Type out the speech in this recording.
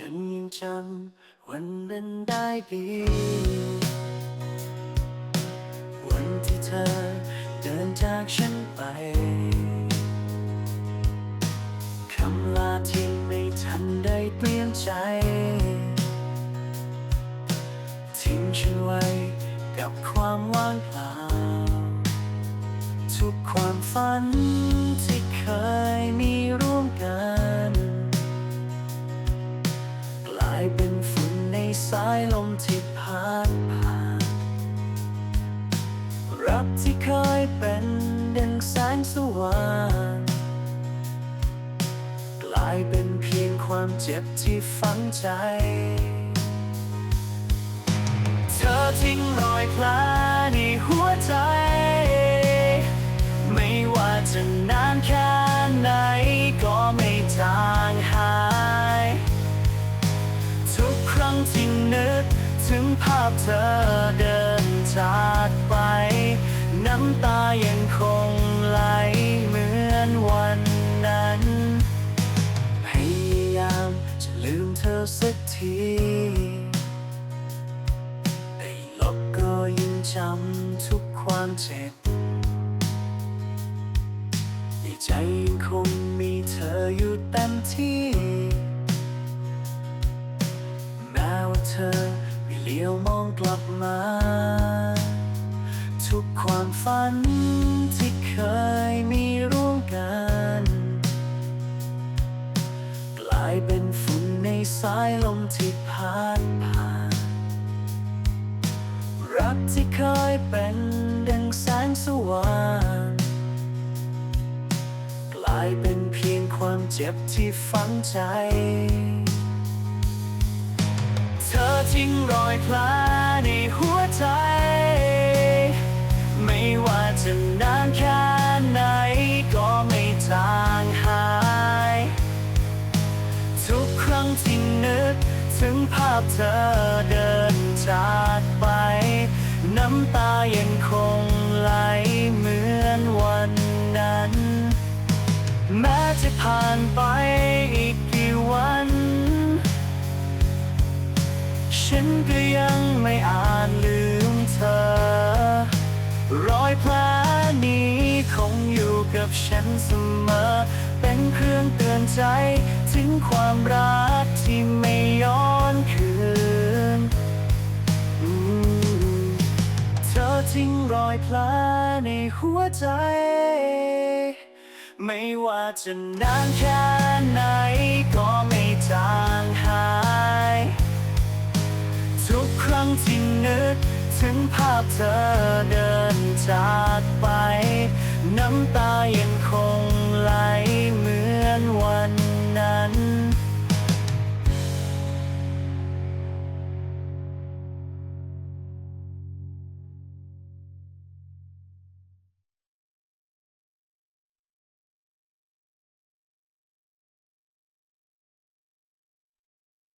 ฉันยังจำวันนั้นได้ดี วันที่เธอเดินจากฉันไป คำลาที่ไม่ทันได้เปลี่ยนใจ ทิ้งฉันไว้กับความว่างเปล่า ทุกความฝัน ลมที่พัดผ่าน รักที่เคยเป็นดังแสงสว่างกลายเป็นเพียงความเจ็บที่ฝังใจ เธอทิ้งรอยแผล พเธอเดินจากไป น้ำตายังคงไหลเหมือนวันนั้น พยายามจะลืมเธอสักทีได้ลบก็ยังจำทุกความเจ็บในใจยังคงมีเธออยู่เต็มที่แม้ว่าเธอ เลี้ยวมองกลับมา ทุกความฝันที่เคยมีร่วมกัน กลายเป็นฝุ่นในสายลมที่พัดผ่าน รักที่เคยเป็นดังแสงสว่างกลายเป็นเพียงความเจ็บที่ฝังใจ ทิ้งรอยแผลในหัวใจ ไม่ว่าจะนานแค่ไหนก็ไม่จางหาย ทุกครั้งที่นึก ถึงภาพเธอเดินจากไป น้ำตายังคงไหลเหมือนวันนั้น แม้จะผ่านไปอีกกี่วัน ฉันก็ยังไม่อาจลืมเธอ รอยแผลนี้คงอยู่กับฉันเสมอ เป็นเครื่องเตือนใจ ถึงความรักที่ไม่ย้อนคืน เธอทิ้งรอยแผลในหัวใจ ไม่ว่าจะนานแค่ไหน ถึงภาพเธอเดินจากไป น้ำตายังคงไหล